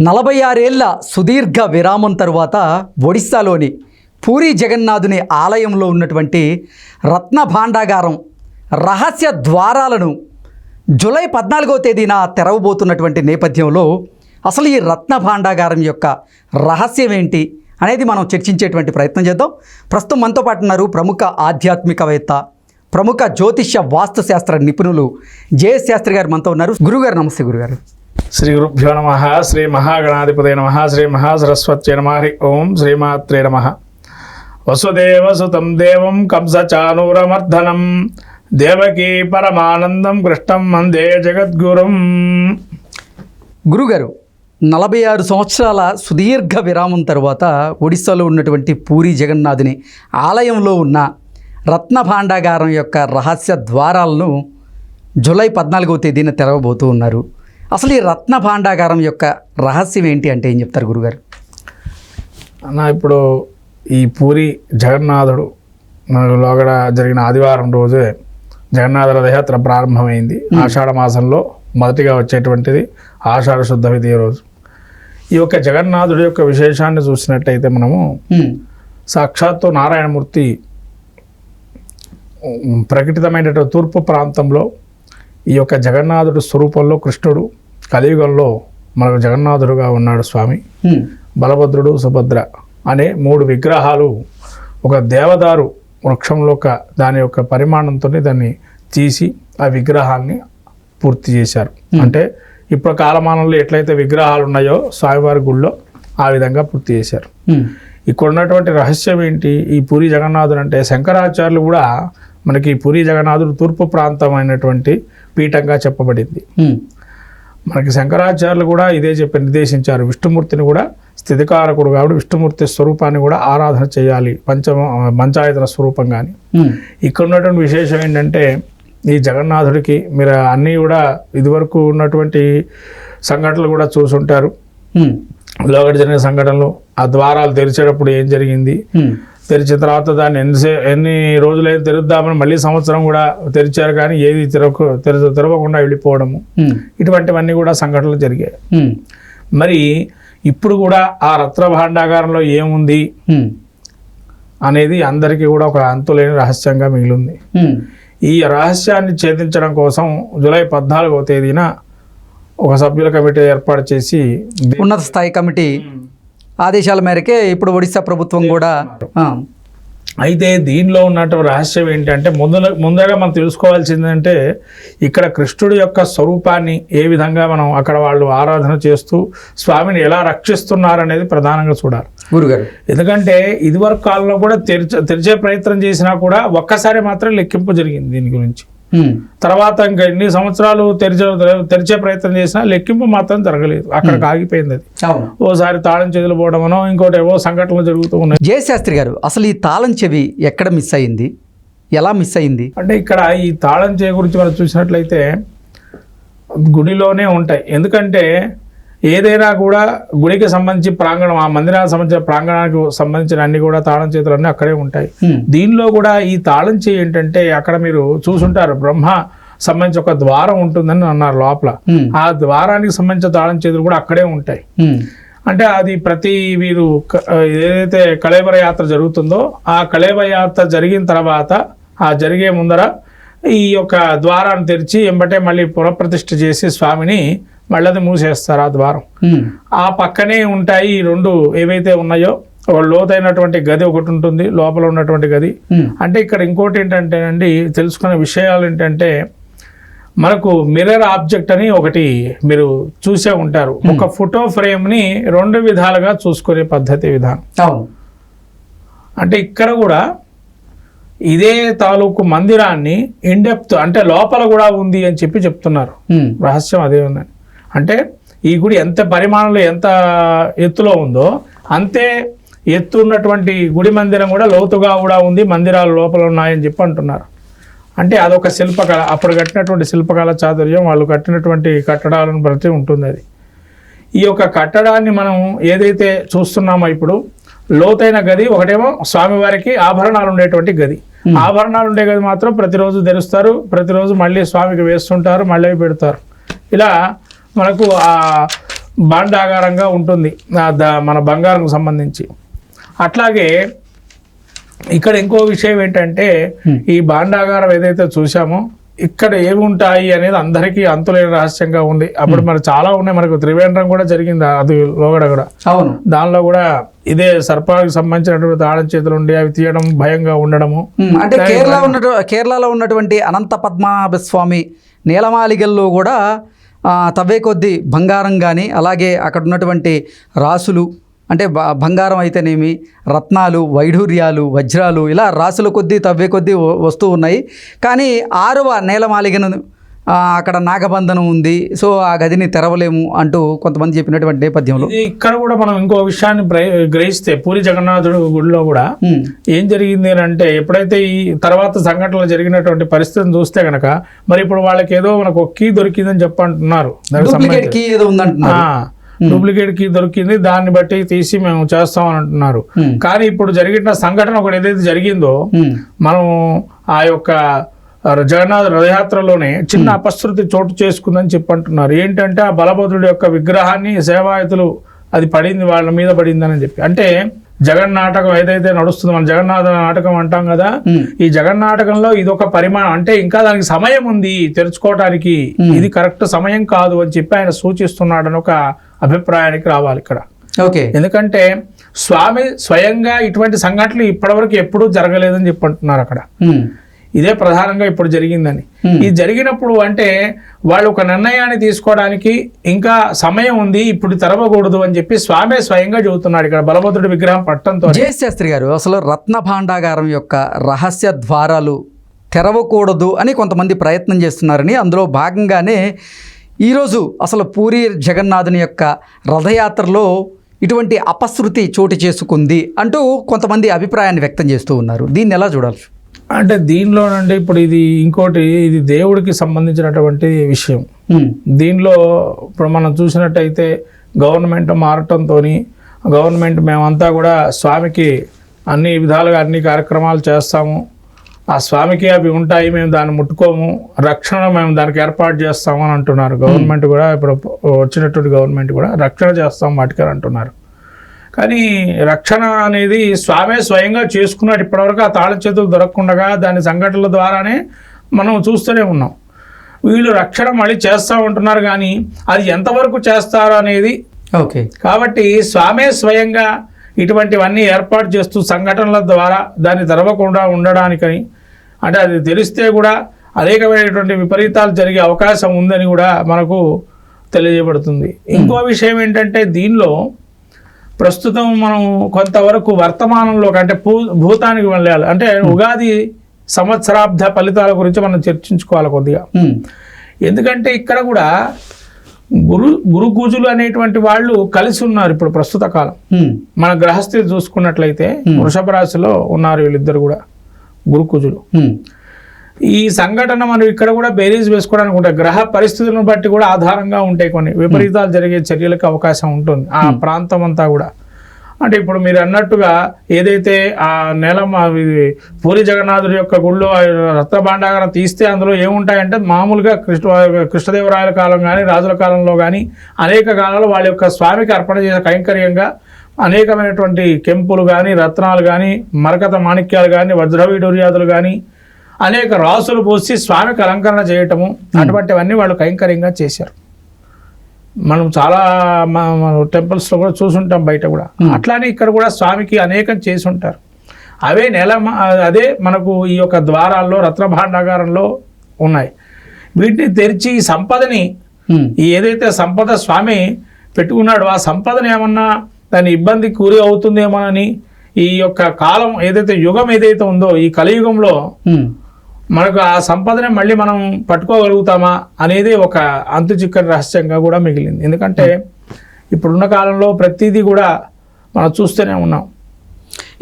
నలభై ఆరేళ్ళ సుదీర్ఘ విరామం తరువాత ఒడిస్సాలోని పూరి జగన్నాథుని ఆలయంలో ఉన్నటువంటి రత్న భాండాగారం రహస్య ద్వారాలను జూలై పద్నాలుగో తేదీన తెరవబోతున్నటువంటి నేపథ్యంలో అసలు ఈ రత్న భాండాగారం యొక్క రహస్యం ఏంటి అనేది మనం చర్చించేటువంటి ప్రయత్నం చేద్దాం. ప్రస్తుతం మనతో పాటు ఉన్నారు ప్రముఖ ఆధ్యాత్మికవేత్త ప్రముఖ జ్యోతిష్య వాస్తుశాస్త్ర నిపుణులు జేఎస్ శాస్త్రి గారు మనతో ఉన్నారు. గురుగారు నమస్తే గురుగారు. శ్రీ గురుభ్యో నమ శ్రీ మహాగణాధిపతి నమ శ్రీ మహాసరస్వత్యై నమ హరి ఓం శ్రీమాత్రే నమ వసుదేవ సుతం దేవం కంసచానూరమర్ధనం దేవకీ పరమానందం కృష్ణం మందే జగద్గురుం గురుగారు నలభై ఆరు సంవత్సరాల సుదీర్ఘ విరామం తర్వాత ఒడిస్సాలో ఉన్నటువంటి పూరి జగన్నాథుని ఆలయంలో ఉన్న రత్న భాండాగారం యొక్క రహస్య ద్వారాలను జూలై పద్నాలుగవ తేదీన తెరవబోతూ ఉన్నారు. అసలు ఈ రత్న భాండాగారం యొక్క రహస్యం ఏంటి అంటే ఏం చెప్తారు గురుగారు? అన్న ఇప్పుడు ఈ పూరి జగన్నాథుడు మనకు లోగడ జరిగిన ఆదివారం రోజే జగన్నాథ రథయాత్ర ప్రారంభమైంది. ఆషాఢ మాసంలో మొదటిగా వచ్చేటువంటిది ఆషాఢ శుద్ధ విధి రోజు. ఈ యొక్క జగన్నాథుడి యొక్క విశేషాన్ని చూసినట్టయితే మనము. సాక్షాత్తు నారాయణమూర్తి ప్రకటితమైనటువంటి తూర్పు ప్రాంతంలో ఈ యొక్క జగన్నాథుడు స్వరూపంలో కృష్ణుడు కలియుగంలో మనకు జగన్నాథుడుగా ఉన్నాడు స్వామి. బలభద్రుడు సుభద్ర అనే మూడు విగ్రహాలు ఒక దేవదారు వృక్షంలో ఒక దాని యొక్క పరిమాణంతో దాన్ని తీసి ఆ విగ్రహాల్ని పూర్తి చేశారు అంటే ఇప్పుడు కాలమానంలో ఎట్లయితే విగ్రహాలు ఉన్నాయో స్వామివారి గుళ్ళో ఆ విధంగా పూర్తి చేశారు. ఇక్కడ ఉన్నటువంటి రహస్యం ఏంటి ఈ పూరి జగన్నాథుడు అంటే శంకరాచార్యులు కూడా మనకి పూరి జగన్నాథుడు తూర్పు ప్రాంతమైనటువంటి పీఠంగా చెప్పబడింది. మనకి శంకరాచార్యులు కూడా ఇదే చెప్పి నిర్దేశించారు విష్ణుమూర్తిని కూడా స్థితికారకుడు కాబట్టి విష్ణుమూర్తి స్వరూపాన్ని కూడా ఆరాధన చేయాలి పంచమ పంచాయతన స్వరూపం కానీ. ఇక్కడ ఉన్నటువంటి విశేషం ఏంటంటే ఈ జగన్నాథుడికి మీరు అన్నీ కూడా ఇదివరకు ఉన్నటువంటి సంఘటనలు కూడా చూసుంటారు. లోగడ జరిగిన సంఘటనలు ఆ ద్వారాలు తెరిచేటప్పుడు ఏం జరిగింది. తెరిచిన తర్వాత దాన్ని ఎన్నిసే ఎన్ని రోజులైనా తెరుద్దామని మళ్ళీ సంవత్సరం కూడా తెరిచారు కానీ ఏది తెరవకు తెర తెరవకుండా వెళ్ళిపోవడము. ఇటువంటివన్నీ కూడా సంఘటనలు జరిగాయి. మరి ఇప్పుడు కూడా ఆ రత్న భాండాగారంలో ఏముంది. అనేది అందరికీ కూడా ఒక అంతులేని రహస్యంగా మిగిలింది. ఈ రహస్యాన్ని ఛేదించడం కోసం జూలై పద్నాలుగవ తేదీన ఒక సభ్యుల కమిటీ ఏర్పాటు చేసి ఉన్నత స్థాయి కమిటీ ఆదేశాల మేరకే ఇప్పుడు ఒడిశా ప్రభుత్వం కూడా అయితే దీనిలో ఉన్నటువంటి రహస్యం ఏంటంటే ముందు ముందుగా మనం తెలుసుకోవాల్సిందంటే ఇక్కడ కృష్ణుడి యొక్క స్వరూపాన్ని ఏ విధంగా మనం అక్కడ వాళ్ళు ఆరాధన చేస్తూ స్వామిని ఎలా రక్షిస్తున్నారనేది ప్రధానంగా చూడాలి. గురుగారు. ఎందుకంటే ఇదివరకు కాలంలో కూడా తెరిచే తెరిచే ప్రయత్నం చేసినా కూడా ఒక్కసారి మాత్రం లెక్కింపు జరిగింది దీని గురించి. తర్వాత ఇంకా ఎన్ని సంవత్సరాలు తెరిచే తెరిచే ప్రయత్నం చేసినా లెక్కింపు మాత్రం జరగలేదు. అక్కడికి ఆగిపోయింది అది. ఓసారి తాళం చెదులు పోవడమనో ఇంకోటి ఏవో సంఘటనలు జరుగుతూ ఉన్నాయి. జయశాస్త్రి గారు అసలు ఈ తాళం చెవి ఎక్కడ మిస్ అయింది? ఎలా మిస్ అయింది? అంటే ఇక్కడ ఈ తాళం చేయ గురించి మనం చూసినట్లయితే గుడిలోనే ఉంటాయి. ఎందుకంటే ఏదైనా కూడా గుడికి సంబంధించి ప్రాంగణం ఆ మందిరానికి సంబంధించిన ప్రాంగణానికి సంబంధించిన అన్ని కూడా తాళం చేతులు అన్నీ అక్కడే ఉంటాయి. దీనిలో కూడా ఈ తాళం చేయి ఏంటంటే అక్కడ మీరు చూసుంటారు బ్రహ్మ సంబంధించి ఒక ద్వారం ఉంటుందని అన్నారు లోపల. ఆ ద్వారానికి సంబంధించిన తాళం చేతులు కూడా అక్కడే ఉంటాయి. అంటే అది ప్రతి వీరు ఏదైతే కళేబర యాత్ర జరుగుతుందో ఆ కళేబర యాత్ర జరిగిన తర్వాత ఆ జరిగే ముందర ఈ యొక్క ద్వారాన్ని తెరిచి ఎంబటే మళ్ళీ పునఃప్రతిష్ఠ చేసి స్వామిని మళ్ళీ అది మూసేస్తారు ఆ ద్వారం. ఆ పక్కనే ఉంటాయి ఈ రెండు ఏవైతే ఉన్నాయో ఒక లోతైనటువంటి గది ఒకటి ఉంటుంది లోపల ఉన్నటువంటి గది. అంటే ఇక్కడ ఇంకోటి ఏంటంటేనండి తెలుసుకునే విషయాలు ఏంటంటే మనకు మిర్రర్ ఆబ్జెక్ట్ అని ఒకటి మీరు చూసే ఉంటారు. ఒక ఫోటో ఫ్రేమ్ని రెండు విధాలుగా చూసుకునే పద్ధతి విధానం. అంటే ఇక్కడ కూడా ఇదే తాలూకు మందిరాన్ని ఇండెప్త్ అంటే లోపల కూడా ఉంది అని చెప్పి చెప్తున్నారు. రహస్యం అదే ఉందని అంటే ఈ గుడి ఎంత పరిమాణంలో ఎంత ఎత్తులో ఉందో అంతే ఎత్తు ఉన్నటువంటి గుడి మందిరం కూడా లోతుగా కూడా ఉంది మందిరాలు లోపల ఉన్నాయని చెప్పి అంటున్నారు. అంటే అదొక శిల్పకళ అప్పుడు కట్టినటువంటి శిల్పకళ చాతుర్యం వాళ్ళు కట్టినటువంటి కట్టడాలను బట్టి ఉంటుంది అది. ఈ యొక్క కట్టడాన్ని మనం ఏదైతే చూస్తున్నామో ఇప్పుడు లోతైన గది ఒకటేమో స్వామివారికి ఆభరణాలు ఉండేటువంటి గది. ఆభరణాలు ఉండే గది మాత్రం ప్రతిరోజు తెరుస్తారు ప్రతిరోజు మళ్ళీ స్వామికి వేస్తుంటారు మళ్ళీ పెడతారు. ఇలా మనకు ఆ భాండాగారంగా ఉంటుంది. ఆ ద- మన బంగారం సంబంధించి. అట్లాగే ఇక్కడ ఇంకో విషయం ఏంటంటే ఈ భాండాగారం ఏదైతే చూసామో ఇక్కడ ఏమి ఉంటాయి అనేది అందరికీ అంతులేని రహస్యంగా ఉంది. అప్పుడు మరి చాలా ఉన్నాయి. మనకు త్రివేంద్రం కూడా జరిగింది. అది లోగడ కూడా. అవును. దానిలో కూడా ఇదే సర్పానికి సంబంధించినటువంటి తాళం చేతులు ఉండి అవి తీయడం భయంగా ఉండడము. అంటే కేరళ ఉన్నటు కేరళలో ఉన్నటువంటి అనంత పద్మనాభ స్వామి నీలమాలిగల్లో కూడా తవ్వే కొద్దీ బంగారం కానీ అలాగే అక్కడ ఉన్నటువంటి రాసులు అంటే బ- బంగారం అయితేనేమి రత్నాలు వైఢూర్యాలు వజ్రాలు ఇలా రాసుల కొద్దీ తవ్వే కొద్దీ వస్తూ ఉన్నాయి. కానీ ఆరవ నేలమాలిగను అక్కడ నాగబంధనం ఉంది. సో ఆ గదిని తెరవలేము అంటూ కొంతమంది చెప్పినటువంటి నేపథ్యంలో. ఇక్కడ కూడా మనం ఇంకో విషయాన్ని గ్రహిస్తే పూరి జగన్నాథుడు గుడిలో కూడా ఏం జరిగింది అని అంటే ఎప్పుడైతే ఈ తర్వాత సంఘటనలు జరిగినటువంటి పరిస్థితిని చూస్తే గనక మరి ఇప్పుడు వాళ్ళకి ఏదో మనకు ఒక కీ దొరికిందని చెప్పంటున్నారు. కీ ఏదో ఉందంటున్నారు. డూప్లికేట్ కీ దొరికింది దాన్ని బట్టి తీసి మేము చేస్తామని అంటున్నారు ఉమ్, కానీ ఇప్పుడు జరిగిన సంఘటన ఒకటి ఏదైతే జరిగిందో మనం ఆ యొక్క జగన్నాథ రథయాత్రలోనే చిన్న అపశృతి చోటు చేసుకుందని చెప్పి అంటున్నారు ఏంటంటే ఆ బలభద్రుడి యొక్క విగ్రహాన్ని సేవాయతులు అది పడింది వాళ్ళ మీద పడిందని చెప్పి. అంటే జగన్ నాటకం ఏదైతే నడుస్తుందో మన జగన్నాథ నాటకం అంటాం కదా ఉమ్, ఈ జగన్ నాటకంలో ఇది ఒక పరిమాణం. అంటే ఇంకా దానికి సమయం ఉంది తెరుచుకోవడానికి ఇది కరెక్ట్ సమయం కాదు అని చెప్పి ఆయన సూచిస్తున్నాడని ఒక అభిప్రాయానికి రావాలి ఇక్కడ. ఓకే. ఎందుకంటే స్వామి స్వయంగా ఇటువంటి సంఘటనలు ఇప్పటివరకు ఎప్పుడూ జరగలేదని చెప్పి అంటున్నారు అక్కడ ఇదే ప్రధానంగా ఇప్పుడు జరిగిందని. ఇది జరిగినప్పుడు అంటే వాళ్ళు ఒక నిర్ణయాన్ని తీసుకోవడానికి ఇంకా సమయం ఉంది ఇప్పుడు తెరవకూడదు అని చెప్పి స్వామి స్వయంగా చెబుతున్నాడు ఇక్కడ బలభద్రుడి విగ్రహం పట్టంతో. జేఎస్ శాస్త్రి గారు అసలు రత్న భాండాగారం యొక్క రహస్య ద్వారాలు తెరవకూడదు అని కొంతమంది ప్రయత్నం చేస్తున్నారని అందులో భాగంగానే ఈరోజు అసలు పూరి జగన్నాథుని యొక్క రథయాత్రలో ఇటువంటి అపశృతి చోటు చేసుకుంది అంటూ కొంతమంది అభిప్రాయాన్ని వ్యక్తం చేస్తూ ఉన్నారు. దీన్ని ఎలా చూడాలి? అంటే దీనిలో నుండి ఇప్పుడు ఇది ఇంకోటి ఇది దేవుడికి సంబంధించినటువంటి విషయం. దీనిలో ఇప్పుడు మనం చూసినట్టయితే గవర్నమెంట్ మారటంతో గవర్నమెంట్ మేమంతా కూడా స్వామికి అన్ని విధాలుగా అన్ని కార్యక్రమాలు చేస్తాము. ఆ స్వామికి అవి ఉంటాయి మేము దాన్ని ముట్టుకోము. రక్షణ మేము దానికి ఏర్పాటు చేస్తాము అని అంటున్నారు గవర్నమెంట్ కూడా ఇప్పుడు వచ్చినటువంటి గవర్నమెంట్ కూడా రక్షణ చేస్తాం వాటికి అని అంటున్నారు. కానీ రక్షణ అనేది స్వామే స్వయంగా చేసుకున్నాడు. ఇప్పటివరకు ఆ తాళం చేతులు దొరకకుండా దాని సంఘటనల ద్వారానే మనం చూస్తూనే ఉన్నాం. వీళ్ళు రక్షణ మళ్ళీ చేస్తూ ఉంటున్నారు కానీ అది ఎంతవరకు చేస్తారు అనేది ఓకే. కాబట్టి స్వామే స్వయంగా ఇటువంటివన్నీ ఏర్పాటు చేస్తూ సంఘటనల ద్వారా దాన్ని తెరవకుండా ఉండడానికని అంటే అది తెలిస్తే కూడా అనేకమైనటువంటి విపరీతాలు జరిగే అవకాశం ఉందని కూడా మనకు తెలియజేయబడుతుంది. ఇంకో విషయం ఏంటంటే దీనిలో ప్రస్తుతం మనం కొంతవరకు వర్తమానంలో అంటే భూ భూతానికి వెళ్ళాలి. అంటే ఉగాది సంవత్సరాబ్ద ఫలితాల గురించి మనం చర్చించుకోవాలి కొద్దిగా. ఉమ్, ఎందుకంటే ఇక్కడ కూడా గురు గురు కూజులు అనేటువంటి వాళ్ళు కలిసి ఉన్నారు ఇప్పుడు ప్రస్తుత కాలం. ఉమ్, మన గ్రహస్థితి చూసుకున్నట్లయితే వృషభ రాశిలో ఉన్నారు వీళ్ళిద్దరు కూడా గురు కుజులు ఉమ్, ఈ సంఘటన మనం ఇక్కడ కూడా బేరీజ్ వేసుకోవడానికి ఉంటాయి గ్రహ పరిస్థితులను బట్టి కూడా ఆధారంగా ఉంటాయి కొన్ని. విపరీతాలు జరిగే చర్యలకు అవకాశం ఉంటుంది. ఆ ప్రాంతం అంతా కూడా. అంటే ఇప్పుడు మీరు అన్నట్టుగా ఏదైతే ఆ నెల పూరి జగన్నాథుడి యొక్క గుళ్ళో రత్న భాండాగారం తీస్తే అందులో ఏముంటాయంటే మామూలుగా కృష్ణ కృష్ణదేవరాయల కాలం కానీ రాజుల కాలంలో కానీ అనేక కాలంలో వాళ్ళ యొక్క స్వామికి అర్పణ చేసే కైంకర్యంగా అనేకమైనటువంటి కెంపులు కానీ రత్నాలు కానీ మరకత మాణిక్యాలు కానీ వజ్రవీడూర్యాదులు కానీ అనేక రాసులు పోసి స్వామికి అలంకరణ చేయటము అటువంటివన్నీ వాళ్ళు కైంకర్యంగా చేశారు. మనం చాలా టెంపుల్స్లో కూడా చూసుంటాం బయట కూడా. అట్లానే ఇక్కడ కూడా స్వామికి అనేకం చేసి ఉంటారు అవే నెల అదే మనకు ఈ యొక్క ద్వారాల్లో రత్న భాండాగారంలో ఉన్నాయి. వీటిని తెరిచి ఈ సంపదని ఈ ఏదైతే సంపద స్వామి పెట్టుకున్నాడో ఆ సంపదను ఏమన్నా దాని ఇబ్బంది కూరి అవుతుందేమోనని ఈ యొక్క కాలం ఏదైతే యుగం ఏదైతే ఉందో ఈ కలియుగంలో మనకు ఆ సంపదనే మళ్ళీ మనం పట్టుకోగలుగుతామా అనేది ఒక అంతు చిక్కని రహస్యంగా కూడా మిగిలింది. ఎందుకంటే ఇప్పుడున్న కాలంలో ప్రతిదీ కూడా మనం చూస్తూనే ఉన్నాం.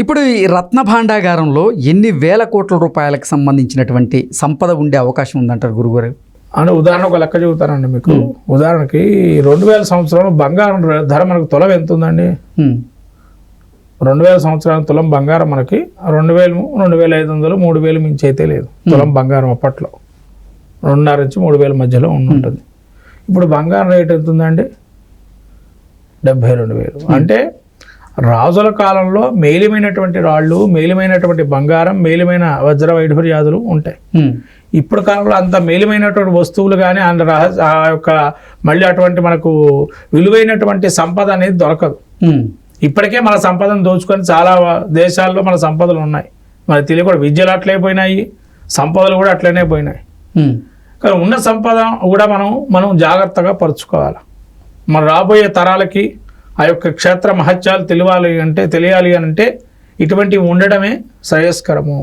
ఇప్పుడు ఈ రత్న భాండాగారంలో ఎన్ని వేల కోట్ల రూపాయలకు సంబంధించినటువంటి సంపద ఉండే అవకాశం ఉందంటారు గురుగారు? అంటే ఉదాహరణ ఒక లెక్క చెబుతానండి మీకు. ఉదాహరణకి రెండు వేల సంవత్సరంలో బంగారం ధర మనకు తులం ఎంత ఉందండి రెండు వేల సంవత్సరాల తులం బంగారం మనకి రెండు వేలు రెండు వేల ఐదు వందలు మూడు వేలు మించి అయితే లేదు. తులం బంగారం అప్పట్లో. రెండున్నర నుంచి మూడు వేల మధ్యలో ఉంటుంది ఇప్పుడు బంగారం రేట్ ఎంత ఉందండి డెబ్బై రెండు వేలు. అంటే రాజుల కాలంలో మేలిమైనటువంటి రాళ్ళు మేలిమైనటువంటి బంగారం మేలిమైన వజ్ర వైఢూర్యాదులు ఉంటాయి. ఇప్పుడు కాలంలో అంత మేలిమైనటువంటి వస్తువులు కానీ రహస్య ఆ యొక్క మళ్ళీ అటువంటి మనకు విలువైనటువంటి సంపద అనేది దొరకదు. ఇప్పటికే మన సంపదను దోచుకొని చాలా దేశాల్లో మన సంపదలు ఉన్నాయి. మనకి తెలియకుండా విద్యలు అట్లే పోయినాయి సంపదలు కూడా అట్లనే పోయినాయి. కానీ ఉన్న సంపద కూడా మనం మనం జాగ్రత్తగా పరుచుకోవాలి. మన రాబోయే తరాలకి ఆ యొక్క క్షేత్ర మహత్యాలు తెలియాలి అంటే తెలియాలి అని అంటే ఇటువంటివి ఉండడమే శ్రేయస్కరము.